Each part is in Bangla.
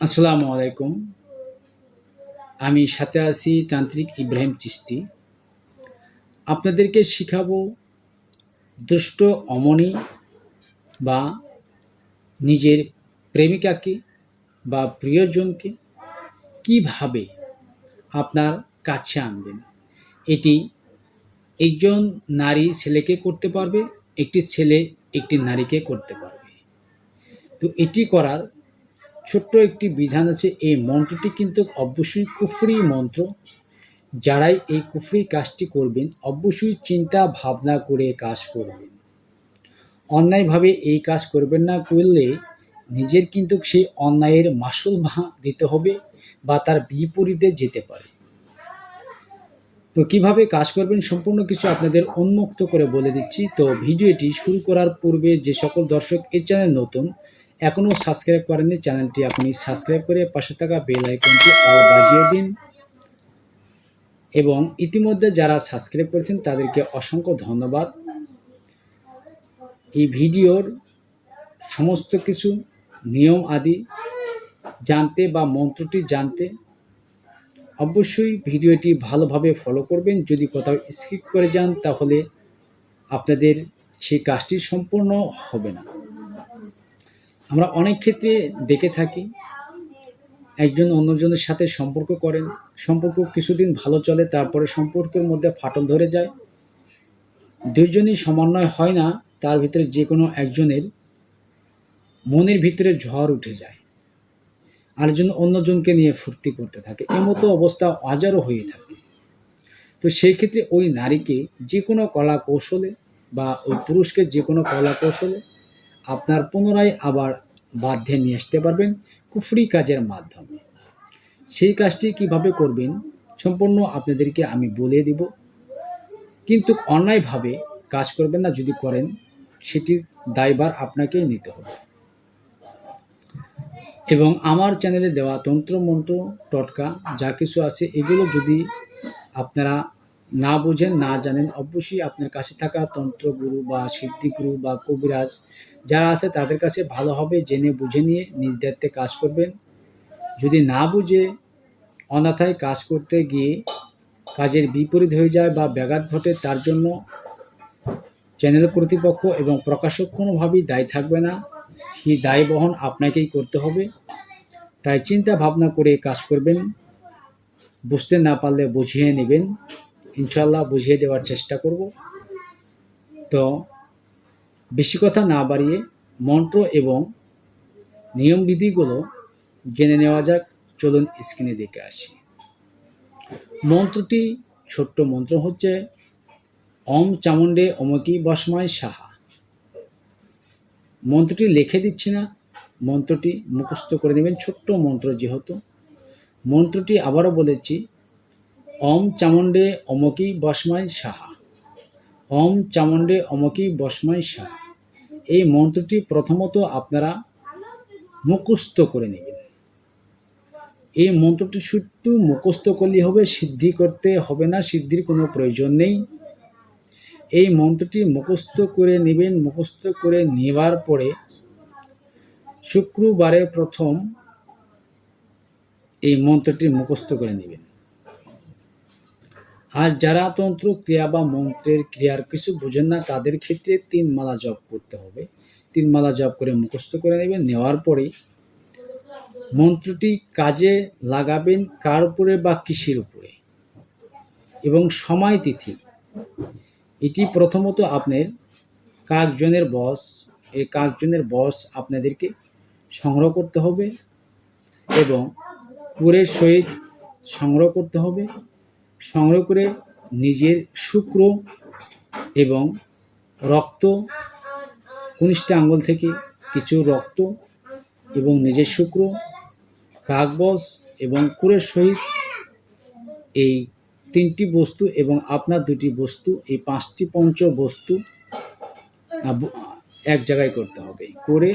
আসসালামু আলাইকুম। আমি সাথে আছি তান্ত্রিক ইব্রাহিম চিস্তি আপনাদেরকে শিখাবো দুষ্ট অমনি বা নিজের প্রেমিকাকে বা প্রিয়জনকে কীভাবে আপনার কাছে আনবেন। এটি একজন নারী ছেলেকে করতে পারবে, একটি ছেলে একটি নারীকে করতে পারবে। তো এটি করার ছোট্ট একটি বিধান আছে, এই মন্ত্রটি কিন্তু অবশ্যই কুফরি মন্ত্র। যারাই এই কুফরি কাজটি করবেন, অবশ্যই চিন্তা ভাবনা করে কাজ করবেন। অন্যায়ভাবে এই কাজ করবেন না, করলে নিজের কিন্তু সেই অন্যায়ের মাসুল দিতে হবে বা তার বিপরীতে যেতে পারে। তো কীভাবে কাজ করবেন সম্পূর্ণ কিছু আপনাদের উন্মুক্ত করে বলে দিচ্ছি। তো ভিডিওটি শুরু করার পূর্বে যে সকল দর্শক এই চ্যানেল নতুন এখনও সাবস্ক্রাইব করেননি চ্যানেলটি আপনি সাবস্ক্রাইব করে পাশে থাকা বেল আইকনটি অল বাজিয়ে দিন। এবং ইতিমধ্যে যারা সাবস্ক্রাইব করেছেন, তাদেরকে অসংখ্য ধন্যবাদ। এই ভিডিওর সমস্ত কিছু, নিয়ম আদি জানতে বা মন্ত্রটি জানতে অবশ্যই ভিডিওটি ভালোভাবে ফলো করবেন। যদি কোথাও স্কিপ করে যান, তাহলে আপনাদের সেই কাজটি সম্পূর্ণ হবে না। আমরা অনেক ক্ষেত্রে দেখে থাকি, একজন অন্যজনের সাথে সম্পর্ক করেন, সম্পর্ক কিছুদিন ভালো চলে, তারপরে সম্পর্কের মধ্যে ফাটল ধরে যায়। দুইজনই সমন্বয় হয় না, তার ভিতরে যে কোনো একজনের মনের ভিতরে ঝড় উঠে যায়। আরেকজন অন্যজনকে নিয়ে ফুর্তি করতে থাকে। এমতো অবস্থা হাজারও হয়ে থাকে। তো সেই ক্ষেত্রে ওই নারীকে যে কোনো কলা কৌশলে বা ওই পুরুষকে যে কোনো কলা কৌশলে আপনার পুনরায় আবার বাধ্যে নিয়ে আসতে পারবেন কুফরি কাজের মাধ্যমে। সেই কাজটি কীভাবে করবেন সম্পূর্ণ আপনাদেরকে আমি বলে দিব। কিন্তু অন্যায়ভাবে কাজ করবেন না, যদি করেন সেটির দায়ভার আপনাকেই নিতে হবে। এবং আমার চ্যানেলে দেওয়া তন্ত্রমন্ত্র, টটকা যা কিছু আছে, এগুলো যদি আপনারা না বোঝেন, না জানেন, অবশ্যই আপনার কাছে থাকা তন্ত্রগুরু বা সিদ্ধিগুরু বা কবিরাজ যারা আছে তাদের কাছে ভালো হবে, জেনে বুঝে নিয়ে দায়িত্বে কাজ করবেন। যদি না বুঝে, অনাথায় কাজ করতে গিয়ে কাজের বিপরীত হয়ে যায় বা ব্যাঘাত ঘটে, তার জন্য চ্যানেল কর্তৃপক্ষ এবং প্রকাশক কোনোভাবেই দায়ী থাকবে না। সেই দায় বহন আপনাকেই করতে হবে। তাই চিন্তা ভাবনা করে কাজ করবেন। বুঝতে না পারলে বুঝিয়ে নেবেন। ইনশাল্লাহ বুঝিয়ে দেওয়ার চেষ্টা করব। তো বেশি কথা না বাড়িয়ে মন্ত্র এবং নিয়মবিধিগুলো জেনে নেওয়া যাক। চলুন স্ক্রিনে দেখে আসি। মন্ত্রটি ছোট্ট মন্ত্র হচ্ছে অম চামুণ্ডে অমকি বসময় সাহা। মন্ত্রটি লিখে দিচ্ছি না, মন্ত্রটি মুখস্থ করে নেবেন ছোট্ট মন্ত্র যেহেতু। মন্ত্রটি আবারও বলেছি অম চামুণ্ডে অমকি বসময় সাহা। অম চামুণ্ডে অমকি বসময় সাহা। এই মন্ত্রটি প্রথমত আপনারা মুখস্থ করে নেবেন। এই মন্ত্রটি শুধু মুখস্থ করলেই হবে, সিদ্ধি করতে হবে না, সিদ্ধির কোনো প্রয়োজন নেই। এই মন্ত্রটি মুখস্থ করে নেবেন, মুখস্থ করে নেবার পরে শুক্রবারে প্রথম এই মন্ত্রটি মুখস্থ করে নেবেন। আর যারা তন্ত্র, ক্রিয়া বা মন্ত্রের ক্রিয়ার কিছু বুঝেন না, তাদের ক্ষেত্রে তিন মালা জপ করতে হবে। তিন মালা জপ করে মুখস্থ করে নেবেন। নেওয়ার পরে মন্ত্রটি কাজে লাগাবেন কার উপরে বা কিসের উপরে? এবং সময় তিথি। এটি প্রথমত আপনার কাকজনের বস, এই কাকজনের বস আপনাদেরকে সংগ্রহ করতে হবে এবং পুরের সহিত সংগ্রহ করতে হবে। সংগ্রহ করে নিজের শুক্র এবং রক্ত কনিষ্ঠ আঙ্গুল থেকে কিছু রক্ত এবং নিজের শুক্র কাকবস এবং কুরের সহিত এই তিনটি বস্তু এবং আপনার দুটি বস্তু, এই পাঁচটি পঞ্চ বস্তু এক জায়গায় করতে হবে। করে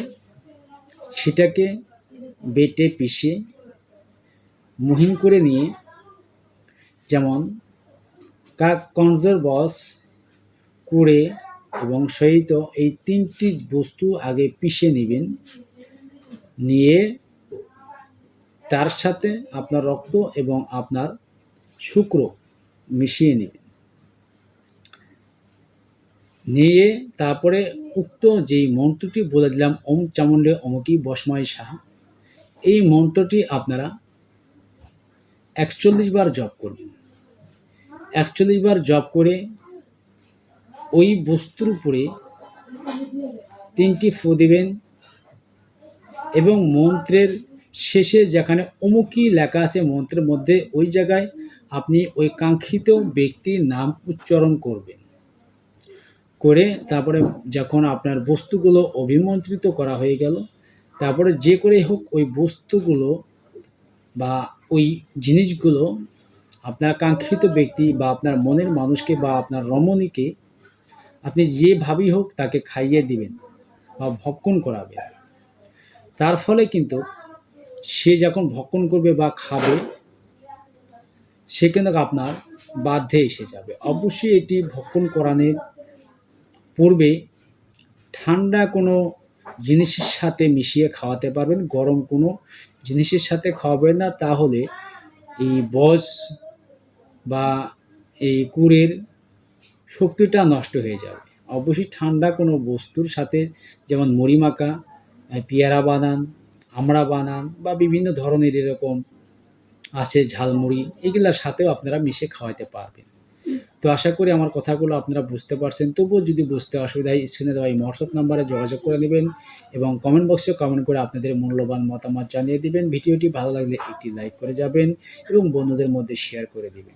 সেটাকে বেটে পিষে মহিন করে নিয়ে যেমন কাক কনজার বস করে এবং সহিত এই তিনটি বস্তু আগে পিষে নেবেন। নিয়ে তার সাথে আপনার রক্ত এবং আপনার শুক্র মিশিয়ে নেবেন। নিয়ে তারপরে উক্ত যেই মন্ত্রটি বলে দিলাম, ওম চামুণ্ডে অমুকি বসময় সাহা, এই মন্ত্রটি আপনারা একচল্লিশ বার জপ করবেন। একচল্লিশ বার জপ করে ওই বস্তুর উপরে তিনটি ফু দিবেন এবং মন্ত্রের শেষে যেখানে অমুকি লেখা আছে মন্ত্রের মধ্যে ওই জায়গায় আপনি ওই কাঙ্ক্ষিত ব্যক্তির নাম উচ্চারণ করবেন। করে তারপরে যখন আপনার বস্তুগুলো অভিমন্ত্রিত করা হয়ে গেল, তারপরে যে করে হোক ওই বস্তুগুলো বা ওই জিনিসগুলো আপনার কাঙ্ক্ষিত ব্যক্তি বা আপনার মনের মানুষকে বা আপনার রমণীকে আপনি যেভাবেই হোক তাকে খাইয়ে দিবেন বা ভক্ষণ করাবেন। তার ফলে কিন্তু সে যখন ভক্ষণ করবে বা খাবে, সে কিন্তু আপনার বাধ্যে এসে যাবে। অবশ্যই এটি ভক্ষণ করানোর পূর্বে ঠান্ডা কোনো জিনিসের সাথে মিশিয়ে খাওয়াতে পারবেন, গরম কোনো জিনিসের সাথে খাওয়াবেন না। তাহলে এই বস বা এই কুড়ের শক্তিটা নষ্ট হয়ে যাবে। অবশ্যই ঠান্ডা কোনো বস্তুর সাথে যেমন মুড়ি মাখা পেয়ারা বানান, আমড়া বানান বা বিভিন্ন ধরনের এরকম আছে ঝালমুড়ি, এগুলোর সাথেও আপনারা মিশে খাওয়াতে পারবেন। তো আশা করি আমার কথাগুলো আপনারা বুঝতে পারছেন। তবুও যদি বুঝতে অসুবিধা হয়, স্ক্রিনে দেওয়া এই হোয়াটসঅ্যাপ নাম্বারে যোগাযোগ করে নেবেন এবং কমেন্ট বক্সে কমেন্ট করে আপনাদের মূল্যবান মতামত জানিয়ে দিবেন। ভিডিওটি ভালো লাগলে একটি লাইক করে যাবেন এবং বন্ধুদের মধ্যে শেয়ার করে দিবেন।